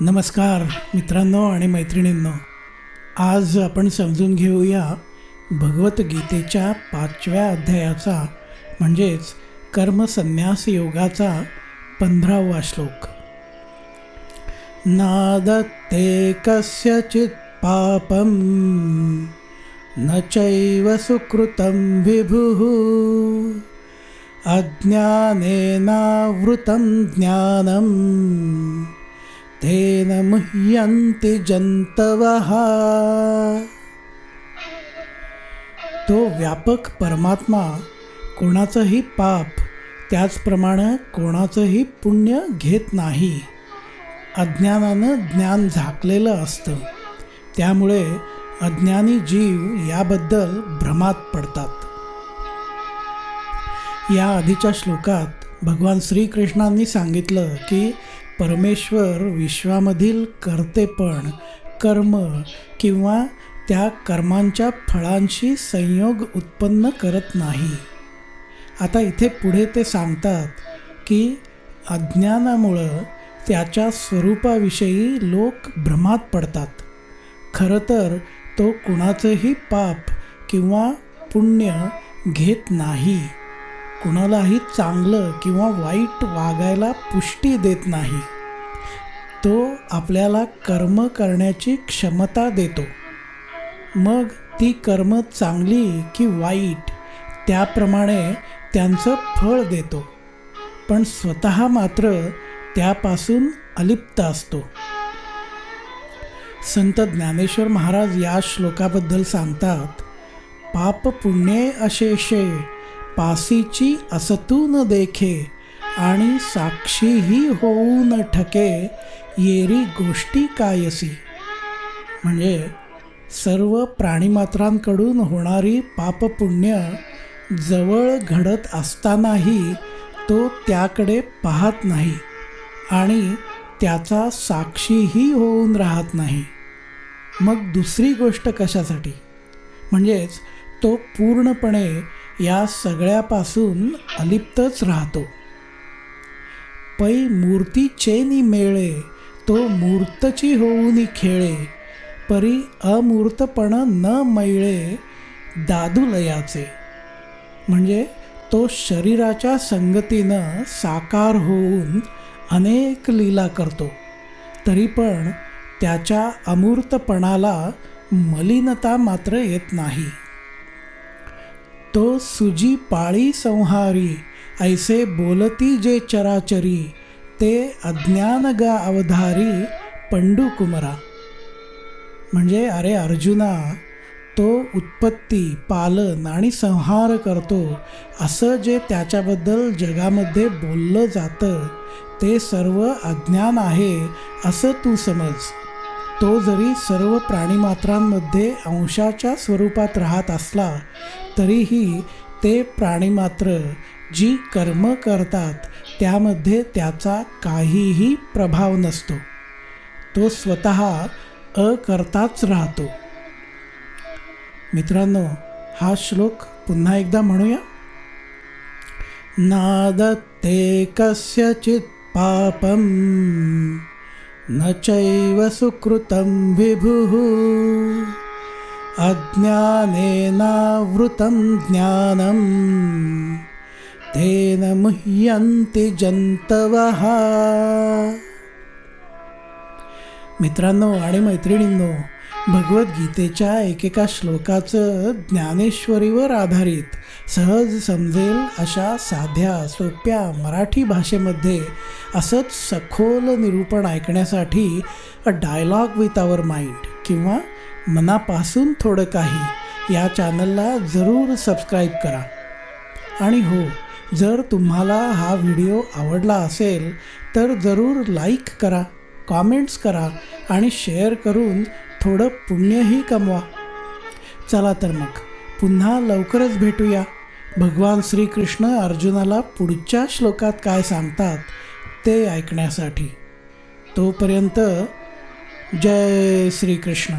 नमस्कार मित्रांनो आणि मैत्रिणींनो. आज आपण समजून घेऊया भगवद्गीतेच्या पाचव्या अध्यायाचा म्हणजेच कर्मसन्यास योगाचा पंधरावा श्लोक. नादत्ते कस्यचित पापम न चैव सुकृतं विभुः। अज्ञानेनावृतं ज्ञानम्। तेन मुह्यन्ति जन्तवः। तो व्यापक परमात्मा कोणाचंही पाप त्याचप्रमाणे कोणाचंही पुण्य घेत नाही. अज्ञानानं ज्ञान झाकलेलं असतं. त्यामुळे अज्ञानी जीव याबद्दल भ्रमात पडतात. या आधीच्या श्लोकात भगवान श्रीकृष्णांनी सांगितलं की परमेश्वर विश्वामधील कर्तेपण कर्म किंवा त्या कर्मांच्या फळांशी संयोग उत्पन्न करत नाही. आता इथे पुढे ते सांगतात की अज्ञानामुळं त्याच्या स्वरूपाविषयी लोक भ्रमात पडतात. खरं तर तो कुणाचंही पाप किंवा पुण्य घेत नाही. कुणालाही चांगलं किंवा वाईट वागायला पुष्टी देत नाही. तो आपल्याला कर्म करण्याची क्षमता देतो. मग ती कर्म चांगली की वाईट त्याप्रमाणे त्यांचं फळ देतो. पण स्वतः मात्र त्यापासून अलिप्त असतो. संत ज्ञानेश्वर महाराज या श्लोकाबद्दल सांगतात पाप पुण्ये अशेषे पासीची असतून देखे आणि साक्षीही होऊ न ठके येरी गोष्टी कायसी. म्हणजे सर्व प्राणीमात्रांकडून होणारी पापपुण्य जवळ घडत असतानाही तो त्याकडे पाहत नाही आणि त्याचा साक्षीही होऊन राहत नाही. मग दुसरी गोष्ट कशासाठी? म्हणजेच तो पूर्णपणे या सगळ्यापासून अलिप्तच राहतो. पै मूर्ती चेनी मेळे तो मूर्तची होऊनी खेळे परी अमूर्तपण न मैळे दादुलयाचे. म्हणजे तो शरीराच्या संगतीनं साकार होऊन अनेक लीला करतो. तरी पण त्याच्या अमूर्तपणाला मलिनता मात्र येत नाही. तो सुजी पाळी संहारी ऐसे बोलती जे चराचरी ते अज्ञान गा अवधारी पंडू कुमरा. म्हणजे अरे अर्जुना तो उत्पत्ती पालन आणि संहार करतो. असं जे त्याच्याबद्दल जगामध्ये बोललं जातं ते सर्व अज्ञान आहे असं तू समज. तो जरी सर्व प्राणीमात्रांमध्ये अंशाच्या स्वरूपात राहत असला तरीही ते प्राणीमात्र जी कर्म करतात त्यामध्ये त्याचा काहीही प्रभाव नसतो. तो स्वतः अकर्ताच राहतो. मित्रांनो हा श्लोक पुन्हा एकदा म्हणूया. नादत्ते कस्यचित् पापम. न चैव सुकृतं विभुः। अज्ञानेनावृतं ज्ञानं। तेन मुह्यन्ति जंतवः मित्रांनो आणि मैत्रिणींनो भगवद्गीतेच्या एकेका श्लोकाचं ज्ञानेश्वरीवर आधारित सहज समजेल अशा साध्या सोप्या मराठी भाषेमध्ये असंच सखोल निरूपण ऐकण्यासाठी a dialogue with our mind किंवा मनापासून थोडं काही या चॅनलला जरूर सबस्क्राईब करा. आणि हो जर तुम्हाला हा व्हिडिओ आवडला असेल तर जरूर लाईक करा कॉमेंट्स करा आणि शेअर करून थोडं पुण्यही कमवा. चला तर मग पुन्हा लवकरच भेटूया. भगवान श्रीकृष्ण अर्जुनाला पुढच्या श्लोकात काय सांगतात ते ऐकण्यासाठी. तोपर्यंत जय श्रीकृष्ण.